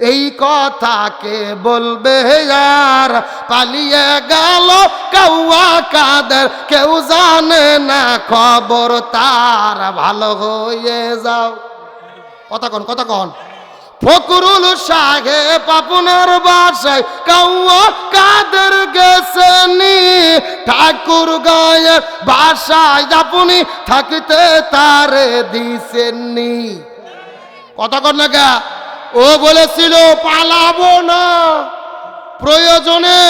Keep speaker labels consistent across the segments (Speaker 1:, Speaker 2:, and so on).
Speaker 1: এই কথাকে বলবে, আর পালিয়ে গেল কাউয়া কাদের, কেউ জানে না খবর তার। ভালো হয়ে যাও। কথা কন কথা কন। ফকরুল সাহেব আপনার বাসায় কাউয়া কাদের গেছেনি? ঠাকুর গায়ের বাসায় আপনি থাকিতে তারে দিছেননি। কথা কন গা ও বলেছিল, পালাবো না। প্রয়োজনে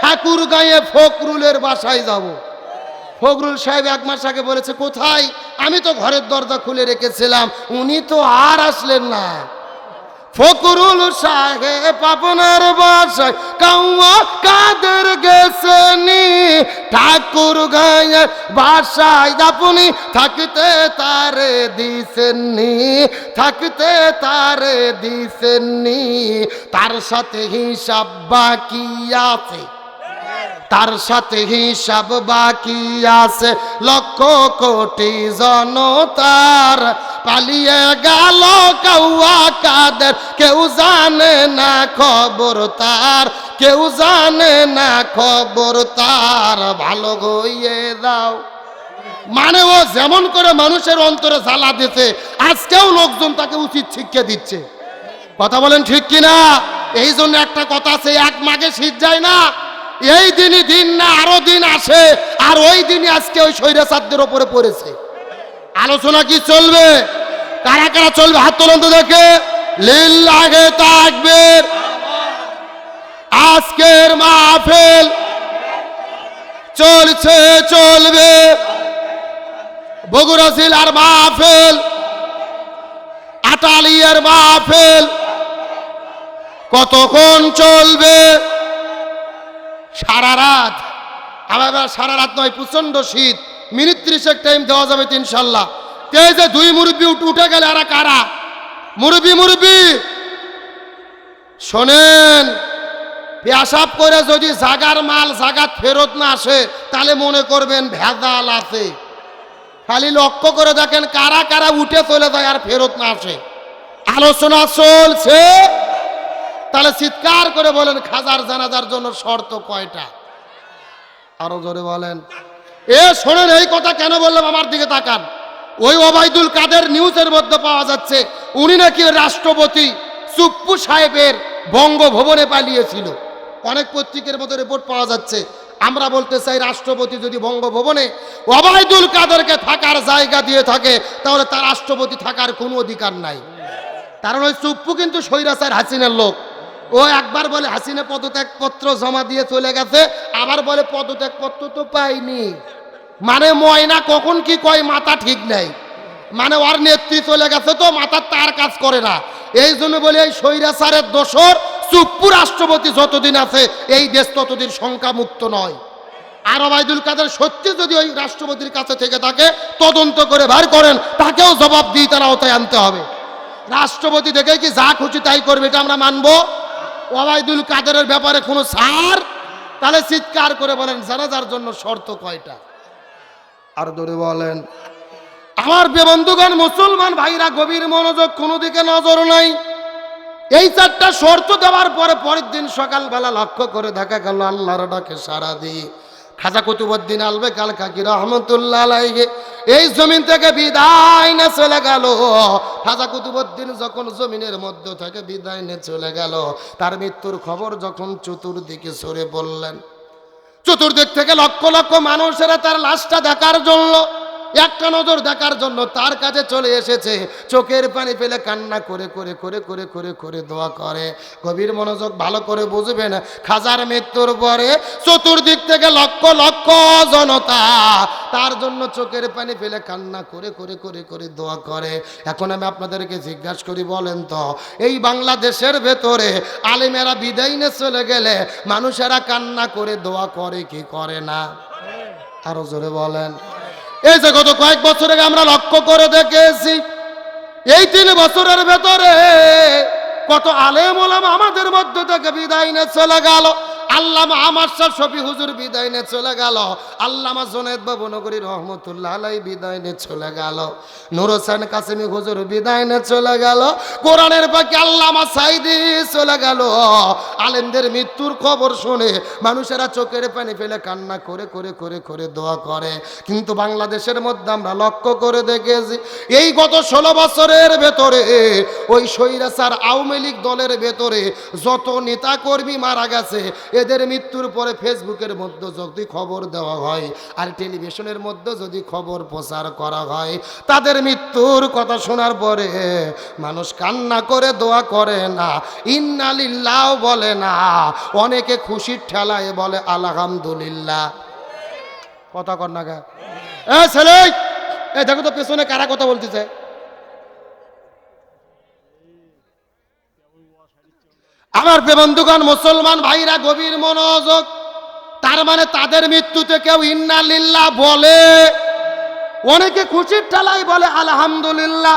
Speaker 1: ঠাকুর গায়ে ফকরুলের বাসায় যাব। ফকরুল সাহেব এক মাস আগে বলেছে, কোথায়? আমি তো ঘরের দরজা খুলে রেখেছিলাম, উনি তো আর আসলেন না। ফকরুল সাহেব আপনার বাসায় কাউয়া কাদের গেছেনি? ঠাকুর গায়ের বাসায় আপনি থাকতে তারে দিছেননি, থাকতে তারে দিছেননি। তার সাথে হিসাব বাকি আছে, তার সাথে হিসাব বাকি আছে। লক্ষ কোটি জনতার পালিয়ে গেল কাউয়া কাদের। কেউ জানে না খবর তার, কেউ জানে না খবর তার। ভালো গইয়ে দাও মানে ও যেমন করে মানুষের অন্তরে জ্বালা দিতে আজকেও লোকজন তাকে উচিত শিক্ষা দিচ্ছে। কথা বলেন ঠিক কিনা? এই জন্য একটা কথা আছে, এক মাঘে শীত যায় না, এই দিনই দিন না, আরও দিন আসে, আর ওই দিনই আজকে ওই স্বৈরাচারদের ওপরে পড়েছে। আলোচনা কি চলবে? কারা কারা চলবে? হাত তোলন তো দেখে। লীল লাগে থাকবে আজকের মাহফিল চলছে, চলবে। বগুড়া জেলার মাহফিল, আটালিয়ার মাহফিল কতক্ষণ চলবে? সারা রাত। আবার সারা রাত নয় প্রচণ্ড শীত। মিনিট ত্রিশেক টাইম দেওয়া যাবে তো ইনশাল্লাহ তে যে দুই মুরব্বী উঠে গেলে আর কারা? মুরব্বী মুরব্বী! শোনেন, পেশাব করে যদি জাগার মাল, জাগাত ফেরত না আসে, তাহলে মনে করবেন ভেজাল আছে। খালি লক্ষ্য করে দেখেন কারা কারা উঠে চলে যায় আর ফেরত না আসে। আলোচনা চলছে। তাহলে চিৎকার করে বলেন, খাজার জানাজার জন্য শর্ত কয়টা? আরও জোরে বলেন। এ শোনেন, এই কথা কেন বললাম আমার দিকে তাকান? ওই ওবায়দুল কাদের নিউজের মধ্যে পাওয়া যাচ্ছে, উনি নাকি রাষ্ট্রপতি সুপ্পু সাহেবের বঙ্গভবনে পালিয়েছিল। অনেক পত্রিকার মধ্যে রিপোর্ট পাওয়া যাচ্ছে, আমরা বলতে চাই রাষ্ট্রপতি যদি বঙ্গভবনে ওবায়দুল কাদেরকে থাকার জায়গা দিয়ে থাকে, তাহলে তার রাষ্ট্রপতি থাকার কোনো অধিকার নাই। কারণ ওই চুপ্পু কিন্তু স্বৈরাচার হাসিনের লোক। ও একবার বলে হাসিনা পদত্যাগপত্র জমা দিয়ে চলে গেছে, আবার বলে পদত্যাগপত্র তো পাইনি মানে ময়না কখন কি কয়, মাথা ঠিক নেই। মানে ওর নেত্রী চলে গেছে তো মাথার তার কাজ করে না। এই জন্য বলে, এই স্বৈরাচারের দোষর চুপ্পু রাষ্ট্রপতি যতদিন আছে, এই দেশ ততদিন সংখ্যা মুক্ত নয়। আর ওবায়দুল কাদের সত্যি যদি ওই রাষ্ট্রপতির কাছে থেকে থাকে, তদন্ত করে বার করেন, তাকেও জবাব দিয়ে তারা আওতায় আনতে হবে। রাষ্ট্রপতি দেখে কি যা খুশি তাই করবে, এটা আমরা মানবো? ওবায়দুল কাদেরের ব্যাপারে কোনো সার? তাহলে চিৎকার করে বলেন যারা জানাজার জন্য শর্ত কয়টা? আর ধরে বলেন, আমার বন্ধুগণ, মুসলমান ভাইরা গভীর মনোযোগ, কোনো দিকে নজর নাই। এই চারটা শর্ত দেওয়ার পরে পরের দিন সকালবেলা লক্ষ্য করে দেখা গেল, আল্লাহর ডাকে সারা দিয়ে খাজা কুতুবুদ্দিন আলবে কাল কাকি রহমতুল্লাহ এই জমিন থেকে বিদায় না চলে গেল। খাজা কুতুবুদ্দিন যখন জমিনের মধ্য থেকে বিদায় নিয়ে চলে গেল, তার মৃত্যুর খবর যখন চতুর্দিকে সরে বললেন চতুর্দিক থেকে লক্ষ লক্ষ মানুষেরা তার লাশটা দেখার জন্য একটা নজর দেখার জন্য তার কাছে চলে এসেছে। চোখের পানি ফেলে কান্না করে করে করে করে করে করে দোয়া করে। গভীর মনোযোগ ভালো করে বুঝবেন, খাজার মৃত্যুর পরে চতুর্দিক থেকে লক্ষ লক্ষ জনতা তার জন্য চোখের পানি ফেলে কান্না করে করে করে করে দোয়া করে। এখন আমি আপনাদেরকে জিজ্ঞাসা করি, বলেন তো, এই বাংলাদেশের ভেতরে আলিমেরা বিদায় নিয়ে চলে গেলে মানুষেরা কান্না করে, দোয়া করে, কি করে না? আরও জোরে বলেন। এই যে গত কয়েক বছর আগে আমরা লক্ষ্য করে দেখেছি, এই তিন বছরের ভেতরে কত আলেম আমাদের মধ্য থেকে বিদায় নিয়ে চলে গেল। আল্লামা আমার সব শফি হুজুর বিদায় নিয়ে চলে গেল। আল্লামা জোনেদ বাবু নগরী রহমতুল্লাহ আলাই বিদায় নিয়ে চলে গেল। নুর হোসেন হুজুর বিদায় নিয়ে চলে গেল। কোরআনের পাখি আল্লামা সাইদি চলে গেল। আলেমদের মৃত্যুর খবর শুনে মানুষেরা চোখের পানি ফেলে কান্না করে করে করে করে দোয়া করে। কিন্তু বাংলাদেশের মধ্যে আমরা লক্ষ্য করে দেখেছি, এই গত ষোলো বছরের ভেতরে, ওই স্বৈরাচার আওয়ামী লীগ দলের ভেতরে যত নেতা কর্মী মারা গেছে এদের মৃত্যুর পরে ফেসবুকের মধ্যে যদি খবর দেওয়া হয় আর টেলিভিশনের মধ্যে যদি খবর প্রচার করা হয়, তাদের মৃত্যুর কথা শোনার পরে মানুষ কান্না করে, দোয়া করে না ইন্নালিল্লাও বলে না, অনেকে খুশির ঠেলায় বলে, আলহামদুলিল্লাহ কথা কর না গা এ ছেলে, এ দেখো তো পেছনে কারা কথা বলতেছে? আমার বন্ধুগণ, মুসলমান ভাইরা, গভীর মনোযোগ। তার মানে তাদের মৃত্যুতে কেউ ইন্নালিল্লাহ বলে। অনেকে খুশির ঠালাই বলে, আলহামদুলিল্লাহ।